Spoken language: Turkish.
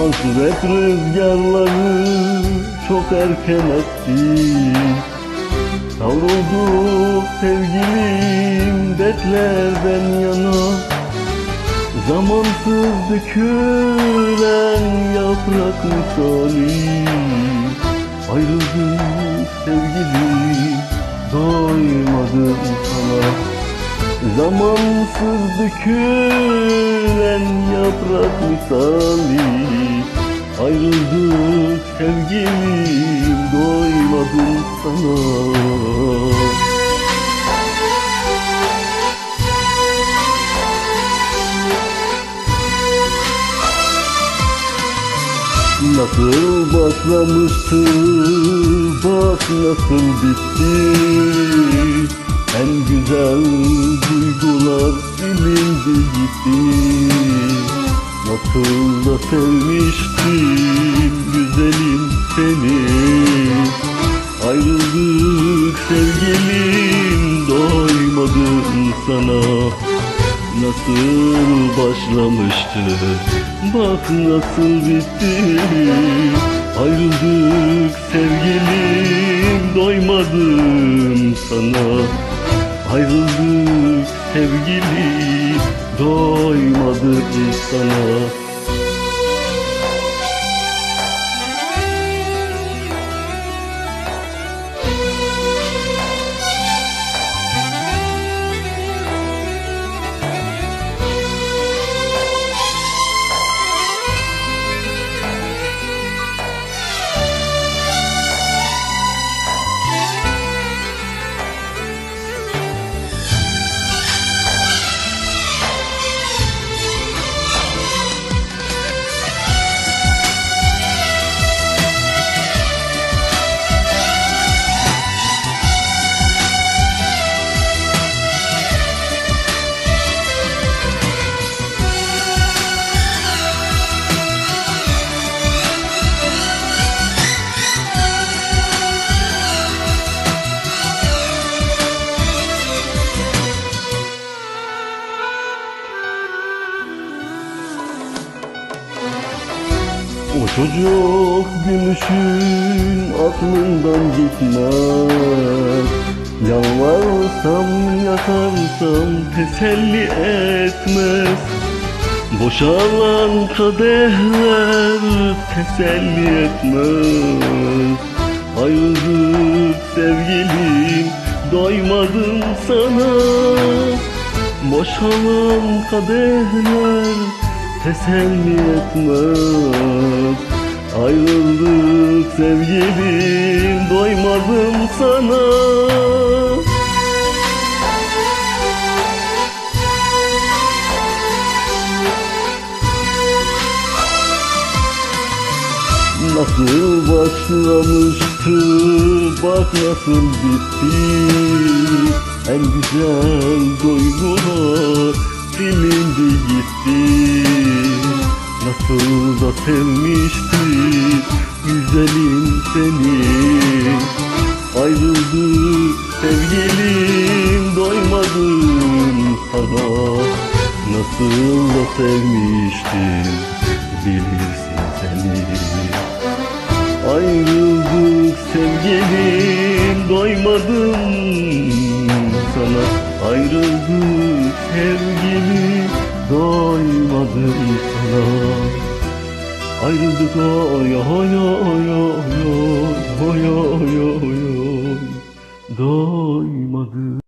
Hasret rüzgarları çok erken esti Savruldu sevgilim dertlerden yana. Zamansız dökülen yaprak misali. Ayrıldık sevgilim doymadım sana Zamansız dökülen yaprak misali sevgilim doymadım sana. Nasıl başlamıştı, bak nasıl bitti. En güzel duygular silindi gitti Nasıl da sevmiştim güzelim seni. Ayrıldık sevgilim doymadım sana. Nasıl başlamıştı Bak nasıl bitti. Ayrıldık sevgilim Doymadım sana. Ayrıldık sevgilim Doymadım sana O çocuk gülüşün aklından gitmez. Yalvarsam yakarsam teselli etmez. Boşalan kadehler teselli etmez. Ayrıldık sevgilim doymadım sana. Boşalan kadehler teselli etmez Ayrıldık sevgilim doymadım sana. Nasıl başlamıştı bak nasıl bitti. En güzel duygular silindi gitti? Nasıl da sevmiştik güzelim seni? Ayrıldık sevgilim doymadım sana. Nasıl da sevmiştim bilirsin seni? Ayrıldık sevgilim doymadım sana. Ayrıldık sevgilim Ayrıldık ay ay ay ay ay ay ay ay Doymadı